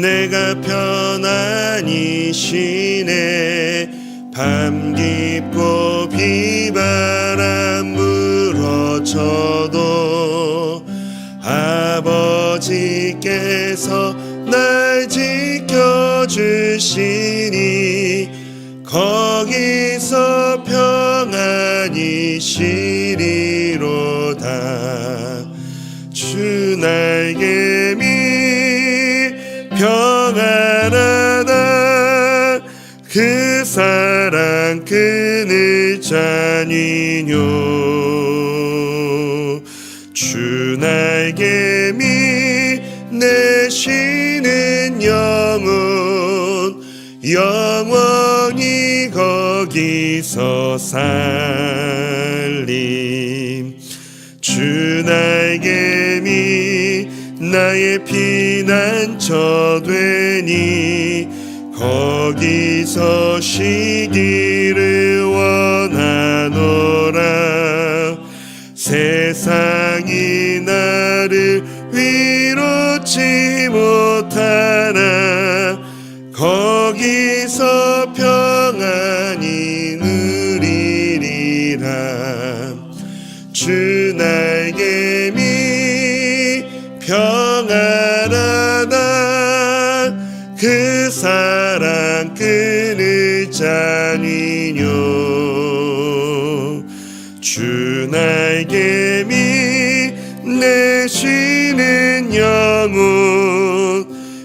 내가 편안히 쉬네. 밤 깊고 비바람 불어쳐도 아버지께서 날 지켜주시니 거기서 평안히 쉬리로다. 주 날개 사랑 그늘 잔이뇨 주 날개미 내 쉬는 영혼 영원히 거기서 살림. 주 날개미 나의 피난처 되니 거기서 쉬기를 원하노라. 세상이 나를 위로치 못하나. 거기서 평안히 누리리라. 주 날개미 평안하다 그 사랑 그늘 잔이뇨 주 날개미 내 쉬는 영혼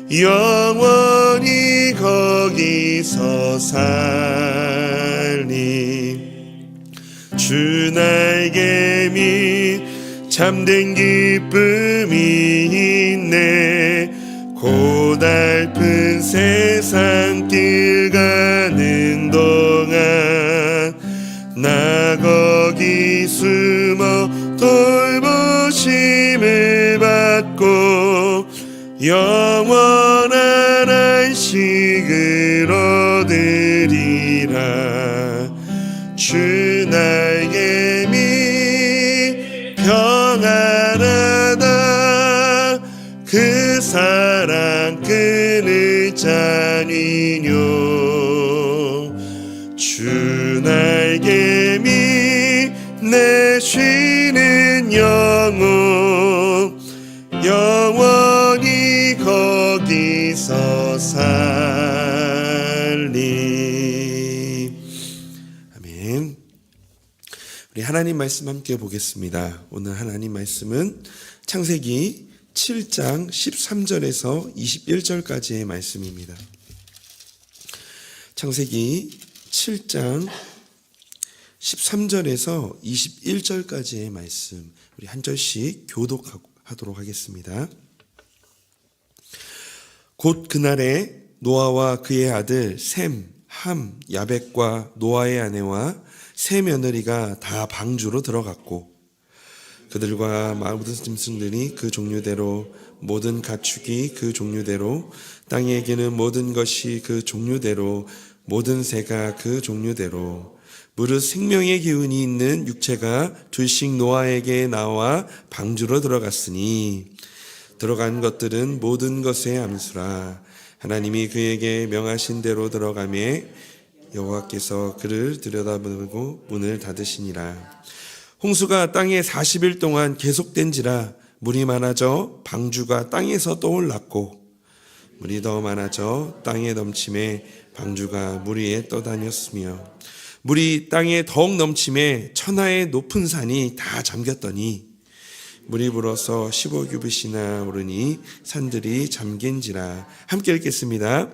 영원히 거기서 살리. 주 날개미 참된 기쁨 세상 길 가는 동안 나 거기 숨어 돌보심을 받고 영원한 안식을 얻으리 잔이뇨 주 날개 미 내 쉬는 영혼 영원히 거기서 살리 아멘 우리 하나님 말씀 함께 보겠습니다. 오늘 하나님 말씀은 창세기 7장 13절에서 21절까지의 말씀입니다. 창세기 7장 13절에서 21절까지의 말씀 우리 한 절씩 교독하도록 하겠습니다. 곧 그날에 노아와 그의 아들 셈, 함, 야벳과 노아의 아내와 세 며느리가 다 방주로 들어갔고 그들과 모든 짐승들이 그 종류대로 모든 가축이 그 종류대로 땅에게는 모든 것이 그 종류대로 모든 새가 그 종류대로. 무릇 생명의 기운이 있는 육체가 둘씩 노아에게 나와 방주로 들어갔으니 들어간 것들은 모든 것의 암수라. 하나님이 그에게 명하신 대로 들어가매 여호와께서 그를 들여다보고 문을 닫으시니라 홍수가 땅에 40일 동안 계속된지라 물이 많아져 방주가 땅에서 떠올랐고 물이 더 많아져 땅에 넘침에 방주가 물 위에 떠다녔으며 물이 땅에 더욱 넘침에 천하의 높은 산이 다 잠겼더니 물이 불어서 15규빗이나 오르니 산들이 잠긴지라 함께 읽겠습니다.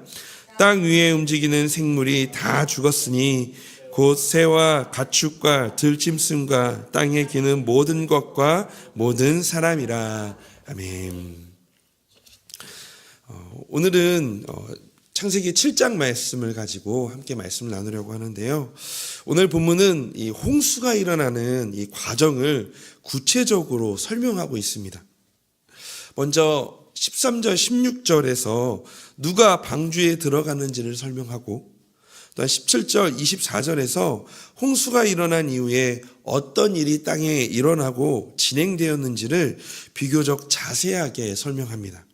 땅 위에 움직이는 생물이 다 죽었으니 곧 새와 가축과 들짐승과 땅에 기는 모든 것과 모든 사람이라 아멘. 어, 오늘은 어, 창세기 7장 말씀을 가지고 함께 말씀을 나누려고 하는데요. 오늘 본문은 이 홍수가 일어나는 이 과정을 구체적으로 설명하고 있습니다. 먼저 13절, 16절에서 누가 방주에 들어가는지를 설명하고 또한 17절, 24절에서 홍수가 일어난 이후에 어떤 일이 땅에 일어나고 진행되었는지를 비교적 자세하게 설명합니다.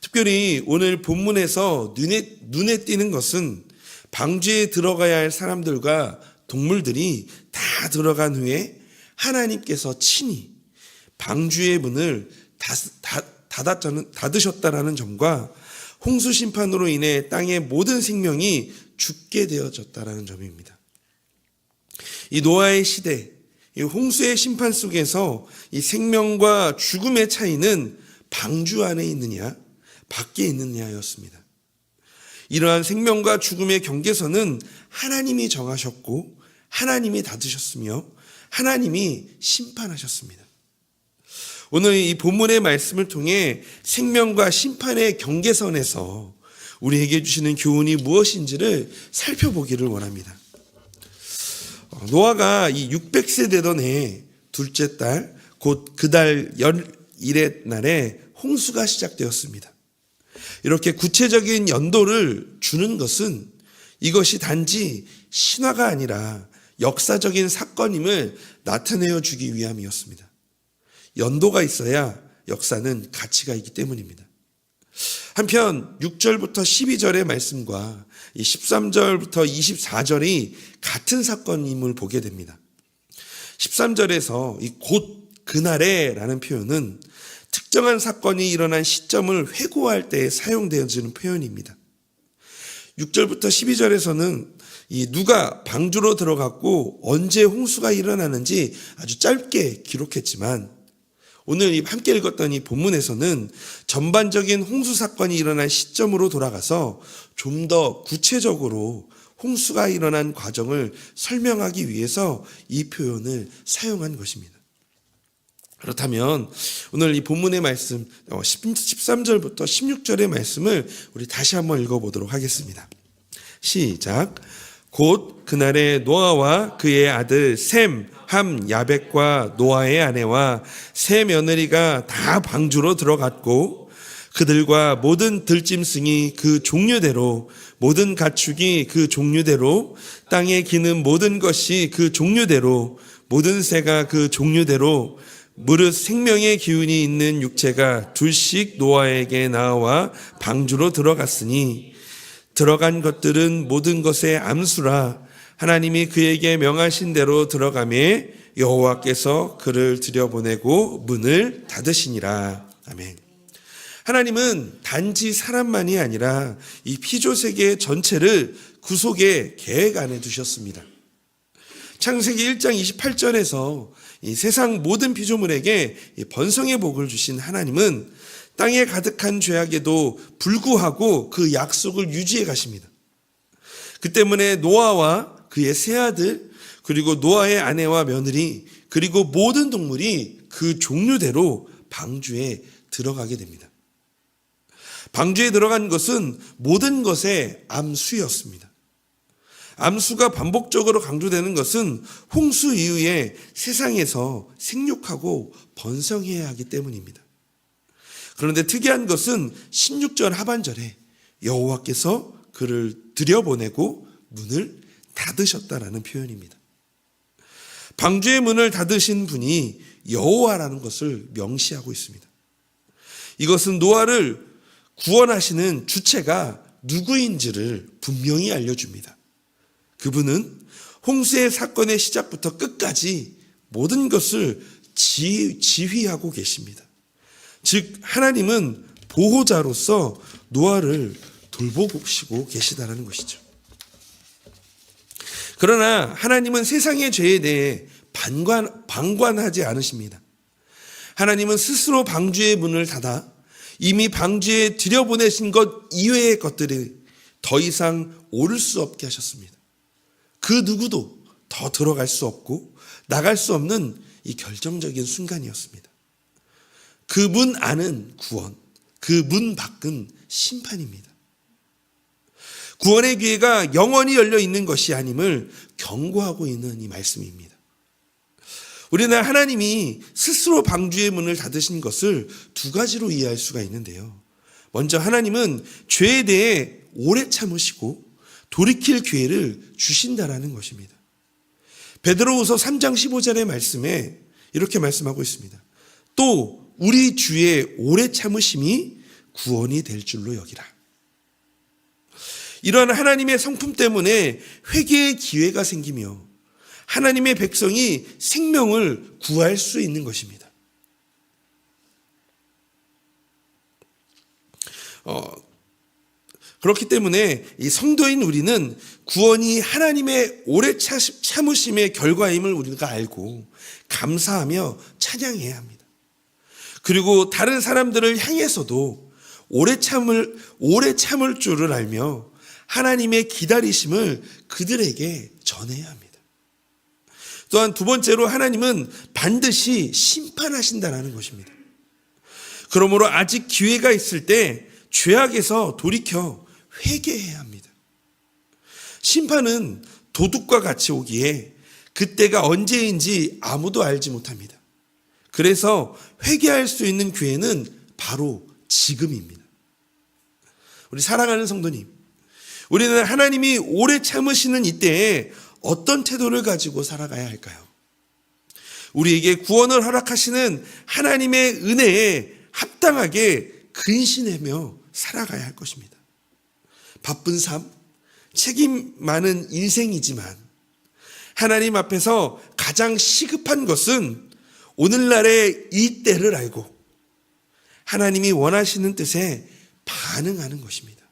특별히 오늘 본문에서 눈에, 눈에 띄는 것은 방주에 들어가야 할 사람들과 동물들이 다 들어간 후에 하나님께서 친히 방주의 문을 닫, 닫으셨다라는 점과 홍수 심판으로 인해 땅의 모든 생명이 죽게 되어졌다라는 점입니다. 이 노아의 시대, 이 홍수의 심판 속에서 이 생명과 죽음의 차이는 방주 안에 있느냐, 밖에 있느냐였습니다. 이러한 생명과 죽음의 경계선은 하나님이 정하셨고 하나님이 닫으셨으며 하나님이 심판하셨습니다. 오늘 이 본문의 말씀을 통해 생명과 심판의 경계선에서 우리에게 주시는 교훈이 무엇인지를 살펴보기를 원합니다. 어, 노아가 이 600세 되던 해 둘째 달, 곧 그달 열일의 날에 홍수가 시작되었습니다. 이렇게 구체적인 연도를 주는 것은 이것이 단지 신화가 아니라 역사적인 사건임을 나타내어 주기 위함이었습니다. 연도가 있어야 역사는 가치가 있기 때문입니다. 한편 6절부터 12절의 말씀과 13절부터 24절이 같은 사건임을 보게 됩니다. 13절에서 곧 그날에라는 표현은 특정한 사건이 일어난 시점을 회고할 때 사용되어지는 표현입니다. 6절부터 12절에서는 이 누가 방주로 들어갔고 언제 홍수가 일어나는지 아주 짧게 기록했지만 오늘 함께 읽었던 이 본문에서는 전반적인 홍수 사건이 일어난 시점으로 돌아가서 좀 더 구체적으로 홍수가 일어난 과정을 설명하기 위해서 이 표현을 사용한 것입니다. 그렇다면 오늘 이 본문의 말씀 13절부터 어, 16절의 말씀을 우리 다시 한번 읽어보도록 하겠습니다. 시작. 곧 그날에 노아와 그의 아들 셈, 함, 야벳과 노아의 아내와 세 며느리가 다 방주로 들어갔고 그들과 모든 들짐승이 그 종류대로 모든 가축이 그 종류대로 땅에 기는 모든 것이 그 종류대로 모든 새가 그 종류대로 무릇 생명의 기운이 있는 육체가 둘씩 노아에게 나와 방주로 들어갔으니 들어간 것들은 모든 것의 암수라 하나님이 그에게 명하신 대로 들어가매 여호와께서 그를 들여보내고 문을 닫으시니라. 아멘. 하나님은 단지 사람만이 아니라 이 피조 세계 전체를 구속의 계획 안에 두셨습니다. 창세기 1장 28절에서 이 세상 모든 피조물에게 번성의 복을 주신 하나님은 땅에 가득한 죄악에도 불구하고 그 약속을 유지해 가십니다. 그 때문에 노아와 그의 세 아들 그리고 노아의 아내와 며느리 그리고 모든 동물이 그 종류대로 방주에 들어가게 됩니다. 방주에 들어간 것은 모든 것의 암수였습니다. 암수가 반복적으로 강조되는 것은 홍수 이후에 세상에서 생육하고 번성해야 하기 때문입니다. 그런데 특이한 것은 16절 하반절에 여호와께서 그를 들여보내고 문을 닫으셨다라는 표현입니다. 방주의 문을 닫으신 분이 여호와라는 것을 명시하고 있습니다. 이것은 노아를 구원하시는 주체가 누구인지를 분명히 알려줍니다. 그분은 홍수의 사건의 시작부터 끝까지 모든 것을 지, 지휘하고 계십니다. 즉, 하나님은 보호자로서 노아를 돌보시고 계시다는 것이죠. 그러나 하나님은 세상의 죄에 대해 방관, 방관하지 않으십니다. 하나님은 스스로 방주의 문을 닫아 이미 방주에 들여보내신 것 이외의 것들이 더 이상 오를 수 없게 하셨습니다. 그 누구도 더 들어갈 수 없고 나갈 수 없는 이 결정적인 순간이었습니다. 그 문 안은 구원, 그 문 밖은 심판입니다. 구원의 기회가 영원히 열려 있는 것이 아님을 경고하고 있는 이 말씀입니다. 우리는 하나님이 스스로 방주의 문을 닫으신 것을 두 가지로 이해할 수가 있는데요. 먼저 하나님은 죄에 대해 오래 참으시고 돌이킬 기회를 주신다라는 것입니다. 베드로후서 3장 15절의 말씀에 이렇게 말씀하고 있습니다. 또 우리 주의 오래 참으심이 구원이 될 줄로 여기라. 이러한 하나님의 성품 때문에 회개의 기회가 생기며 하나님의 백성이 생명을 구할 수 있는 것입니다. 어, 그렇기 때문에 이 성도인 우리는 구원이 하나님의 오래 참으심의 결과임을 우리가 알고 감사하며 찬양해야 합니다. 그리고 다른 사람들을 향해서도 오래 참을 오래 참을 줄을 알며 하나님의 기다리심을 그들에게 전해야 합니다. 또한 두 번째로 하나님은 반드시 심판하신다라는 것입니다. 그러므로 아직 기회가 있을 때 죄악에서 돌이켜 회개해야 합니다. 심판은 도둑과 같이 오기에 그때가 언제인지 아무도 알지 못합니다. 그래서 회개할 수 있는 기회는 바로 지금입니다. 우리 사랑하는 성도님, 우리는 하나님이 오래 참으시는 이때에 어떤 태도를 가지고 살아가야 할까요? 우리에게 구원을 허락하시는 하나님의 은혜에 합당하게 근신하며 살아가야 할 것입니다. 바쁜 삶, 책임 많은 인생이지만 하나님 앞에서 가장 시급한 것은 오늘날의 이 때를 알고 하나님이 원하시는 뜻에 반응하는 것입니다.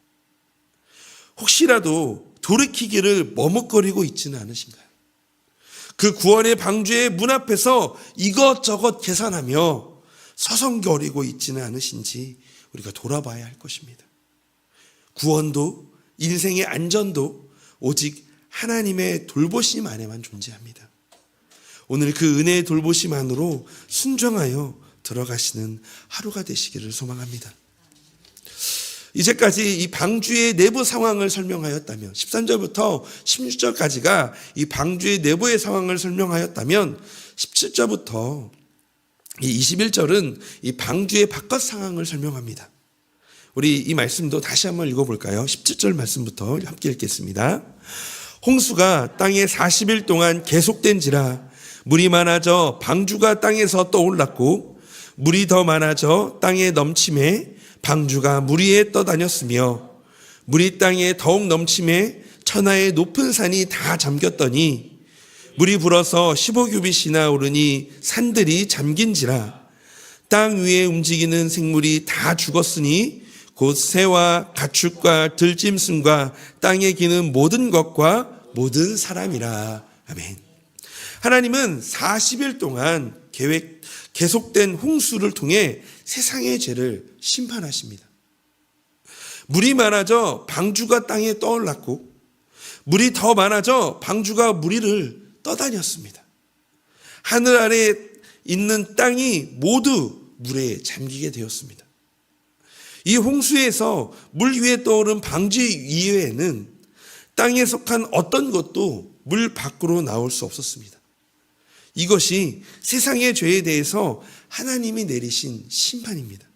혹시라도 돌이키기를 머뭇거리고 있지는 않으신가요? 그 구원의 방주의 문 앞에서 이것저것 계산하며 서성거리고 있지는 않으신지 우리가 돌아봐야 할 것입니다. 구원도 인생의 안전도 오직 하나님의 돌보심 안에만 존재합니다. 오늘 그 은혜의 돌보심 안으로 순종하여 들어가시는 하루가 되시기를 소망합니다. 이제까지 이 방주의 내부 상황을 설명하였다면 13절부터 16절까지가 이 방주의 내부의 상황을 설명하였다면 17절부터 이 21절은 이 방주의 바깥 상황을 설명합니다. 우리 이 말씀도 다시 한번 읽어볼까요? 17절 말씀부터 함께 읽겠습니다. 홍수가 땅에 40일 동안 계속된지라 물이 많아져 방주가 땅에서 떠올랐고 물이 더 많아져 땅에 넘침에 방주가 물 위에 떠다녔으며 물이 땅에 더욱 넘침에 천하의 높은 산이 다 잠겼더니 물이 불어서 15규빗이나 오르니 산들이 잠긴지라 땅 위에 움직이는 생물이 다 죽었으니 곧 새와 가축과 들짐승과 땅에 기는 모든 것과 모든 사람이라 아멘. 하나님은 40일 동안 계획 계속된 홍수를 통해 세상의 죄를 심판하십니다. 물이 많아져 방주가 땅에 떠올랐고 물이 더 많아져 방주가 무리를 떠다녔습니다. 하늘 아래 있는 땅이 모두 물에 잠기게 되었습니다. 이 홍수에서 물 위에 떠오른 방주 이외에는 땅에 속한 어떤 것도 물 밖으로 나올 수 없었습니다. 이것이 세상의 죄에 대해서 하나님이 내리신 심판입니다.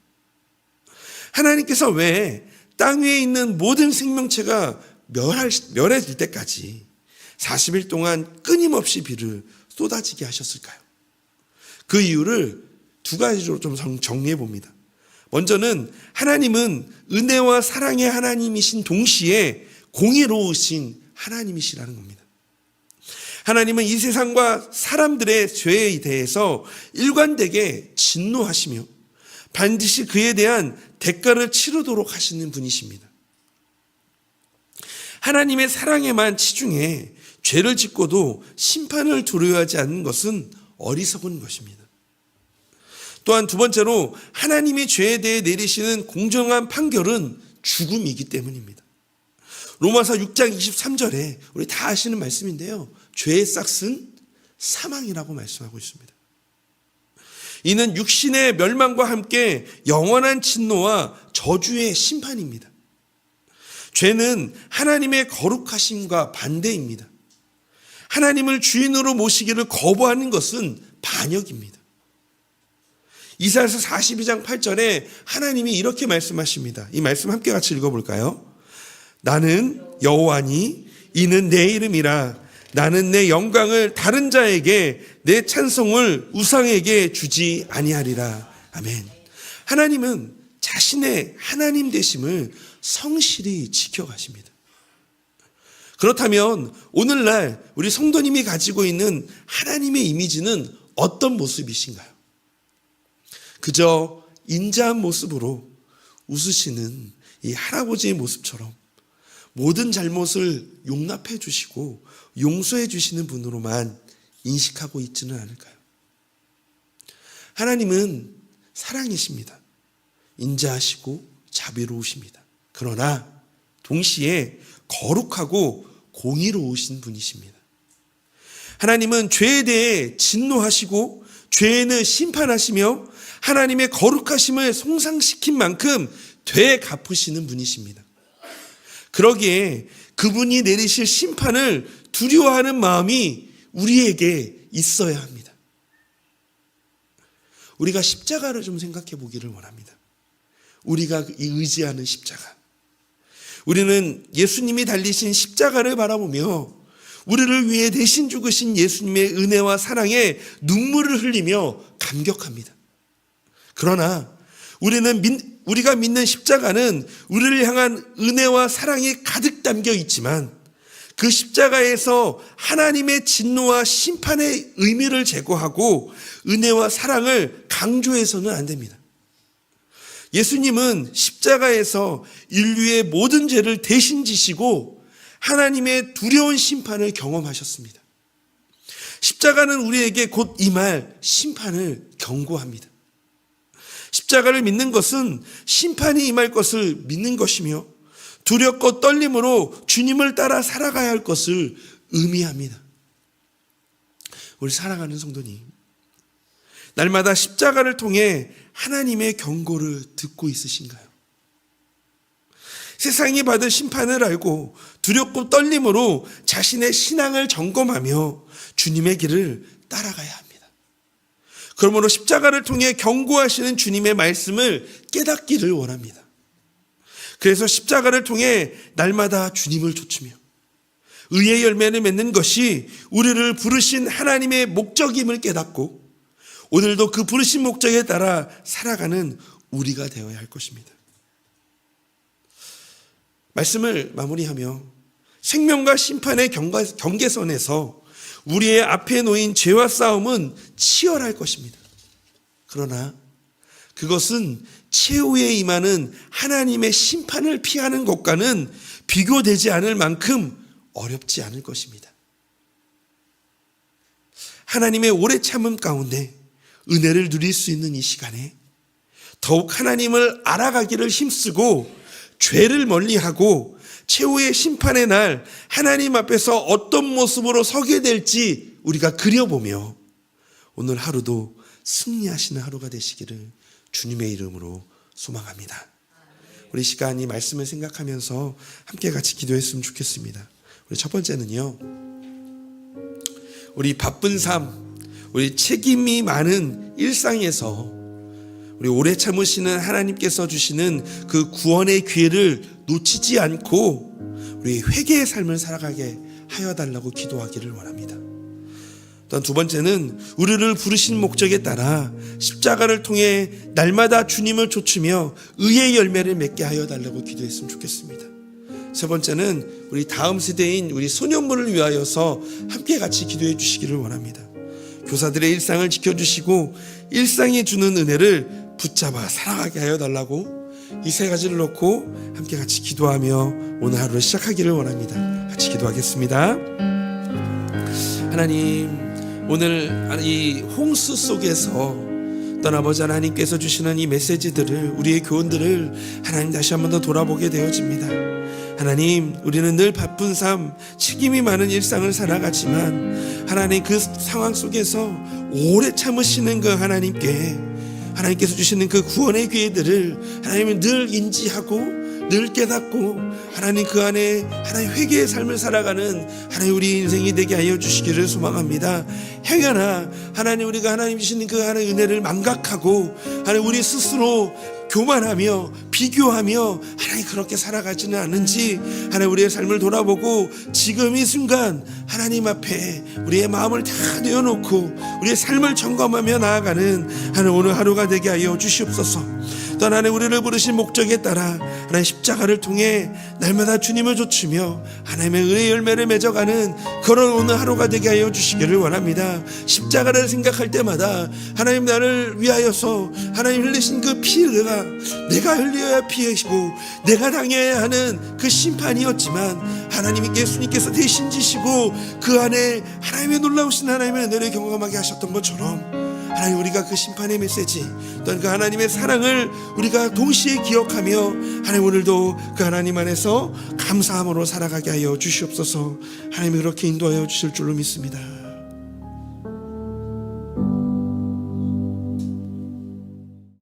하나님께서 왜 땅 위에 있는 모든 생명체가 멸할, 멸해질 때까지 40일 동안 끊임없이 비를 쏟아지게 하셨을까요? 그 이유를 두 가지로 좀 정리해 봅니다. 먼저는 하나님은 은혜와 사랑의 하나님이신 동시에 공의로우신 하나님이시라는 겁니다. 하나님은 이 세상과 사람들의 죄에 대해서 일관되게 진노하시며 반드시 그에 대한 대가를 치르도록 하시는 분이십니다. 하나님의 사랑에만 치중해 죄를 짓고도 심판을 두려워하지 않는 것은 어리석은 것입니다. 또한 두 번째로 하나님이 죄에 대해 내리시는 공정한 판결은 죽음이기 때문입니다. 로마서 6장 23절에 우리 다 아시는 말씀인데요. 죄의 싹은 사망이라고 말씀하고 있습니다. 이는 육신의 멸망과 함께 영원한 진노와 저주의 심판입니다. 죄는 하나님의 거룩하심과 반대입니다. 하나님을 주인으로 모시기를 거부하는 것은 반역입니다. 이사야서 42장 8절에 하나님이 이렇게 말씀하십니다. 이 말씀 함께 같이 읽어볼까요? 나는 여호와니 이는 내 이름이라 나는 내 영광을 다른 자에게 내 찬송을 우상에게 주지 아니하리라. 아멘. 하나님은 자신의 하나님 되심을 성실히 지켜가십니다. 그렇다면 오늘날 우리 성도님이 가지고 있는 하나님의 이미지는 어떤 모습이신가요? 그저 인자한 모습으로 웃으시는 이 할아버지의 모습처럼 모든 잘못을 용납해 주시고 용서해 주시는 분으로만 인식하고 있지는 않을까요? 하나님은 사랑이십니다. 인자하시고 자비로우십니다. 그러나 동시에 거룩하고 공의로우신 분이십니다. 하나님은 죄에 대해 진노하시고 죄에는 심판하시며 하나님의 거룩하심을 송상시킨 만큼 되갚으시는 분이십니다. 그러기에 그분이 내리실 심판을 두려워하는 마음이 우리에게 있어야 합니다. 우리가 십자가를 좀 생각해 보기를 원합니다. 우리가 이 의지하는 십자가. 우리는 예수님이 달리신 십자가를 바라보며 우리를 위해 대신 죽으신 예수님의 은혜와 사랑에 눈물을 흘리며 감격합니다. 그러나 우리는 믿, 우리가 믿는 십자가는 우리를 향한 은혜와 사랑이 가득 담겨 있지만 그 십자가에서 하나님의 진노와 심판의 의미를 제거하고 은혜와 사랑을 강조해서는 안 됩니다. 예수님은 십자가에서 인류의 모든 죄를 대신 지시고 하나님의 두려운 심판을 경험하셨습니다. 십자가는 우리에게 곧이말 심판을 경고합니다. 십자가를 믿는 것은 심판이 임할 것을 믿는 것이며 두렵고 떨림으로 주님을 따라 살아가야 할 것을 의미합니다. 우리 사랑하는 성도님, 날마다 십자가를 통해 하나님의 경고를 듣고 있으신가요? 세상이 받을 심판을 알고 두렵고 떨림으로 자신의 신앙을 점검하며 주님의 길을 따라가야 합니다. 그러므로 십자가를 통해 경고하시는 주님의 말씀을 깨닫기를 원합니다. 그래서 십자가를 통해 날마다 주님을 좇으며 의의 열매를 맺는 것이 우리를 부르신 하나님의 목적임을 깨닫고 오늘도 그 부르신 목적에 따라 살아가는 우리가 되어야 할 것입니다. 말씀을 마무리하며 생명과 심판의 경계선에서 우리의 앞에 놓인 죄와 싸움은 치열할 것입니다. 그러나 그것은 최후에 임하는 하나님의 심판을 피하는 것과는 비교되지 않을 만큼 어렵지 않을 것입니다. 하나님의 오래 참음 가운데 은혜를 누릴 수 있는 이 시간에 더욱 하나님을 알아가기를 힘쓰고 죄를 멀리하고 최후의 심판의 날 하나님 앞에서 어떤 모습으로 서게 될지 우리가 그려보며 오늘 하루도 승리하시는 하루가 되시기를 주님의 이름으로 소망합니다. 우리 시간이 말씀을 생각하면서 함께 같이 기도했으면 좋겠습니다. 우리 첫 번째는요. 우리 바쁜 삶, 우리 책임이 많은 일상에서 우리 오래 참으시는 하나님께서 주시는 그 구원의 기회를 놓치지 않고 우리 회개의 삶을 살아가게 하여 달라고 기도하기를 원합니다. 또한 두 번째는 우리를 부르신 목적에 따라 십자가를 통해 날마다 주님을 좇으며 의의 열매를 맺게 하여 달라고 기도했으면 좋겠습니다. 세 번째는 우리 다음 세대인 우리 소년물을 위하여서 함께 같이 기도해 주시기를 원합니다. 교사들의 일상을 지켜주시고 일상이 주는 은혜를 붙잡아 살아가게 하여 달라고 이 세 가지를 놓고 함께 같이 기도하며 오늘 하루를 시작하기를 원합니다. 같이 기도하겠습니다. 하나님 오늘 이 홍수 속에서 떠나보자 하나님께서 주시는 이 메시지들을 우리의 교훈들을 하나님 다시 한번 더 돌아보게 되어집니다. 하나님 우리는 늘 바쁜 삶 책임이 많은 일상을 살아가지만 하나님 그 상황 속에서 오래 참으시는 그 하나님께 하나님께서 주시는 그 구원의 기회들을 하나님은 늘 인지하고 늘 깨닫고 하나님 그 안에 하나님 회개의 삶을 살아가는 하나님 우리 인생이 되게 하여 주시기를 소망합니다. 행여나 하나님 우리가 하나님 주시는 그 하나님 은혜를 망각하고 하나님 우리 스스로 교만하며 비교하며 하나님 그렇게 살아가지는 않은지 하나님 우리의 삶을 돌아보고 지금 이 순간 하나님 앞에 우리의 마음을 다 내어놓고 우리의 삶을 점검하며 나아가는 하나님 오늘 하루가 되게 하여 주시옵소서. 또 하나님 우리를 부르신 목적에 따라 하나님 십자가를 통해 날마다 주님을 좇으며 하나님의 은혜 열매를 맺어가는 그런 오늘 하루가 되게 하여 주시기를 원합니다. 십자가를 생각할 때마다 하나님 나를 위하여서 하나님 흘리신 그 피가 내가 흘려야 피이시고 내가 당해야 하는 그 심판이었지만 하나님 예수님께서 대신 지시고 그 안에 하나님의 놀라우신 하나님의 은혜를 경험하게 하셨던 것처럼 하나님 우리가 그 심판의 메시지 또한 그 하나님의 사랑을 우리가 동시에 기억하며 하나님 오늘도 그 하나님 안에서 감사함으로 살아가게 하여 주시옵소서 하나님이 그렇게 인도하여 주실 줄로 믿습니다.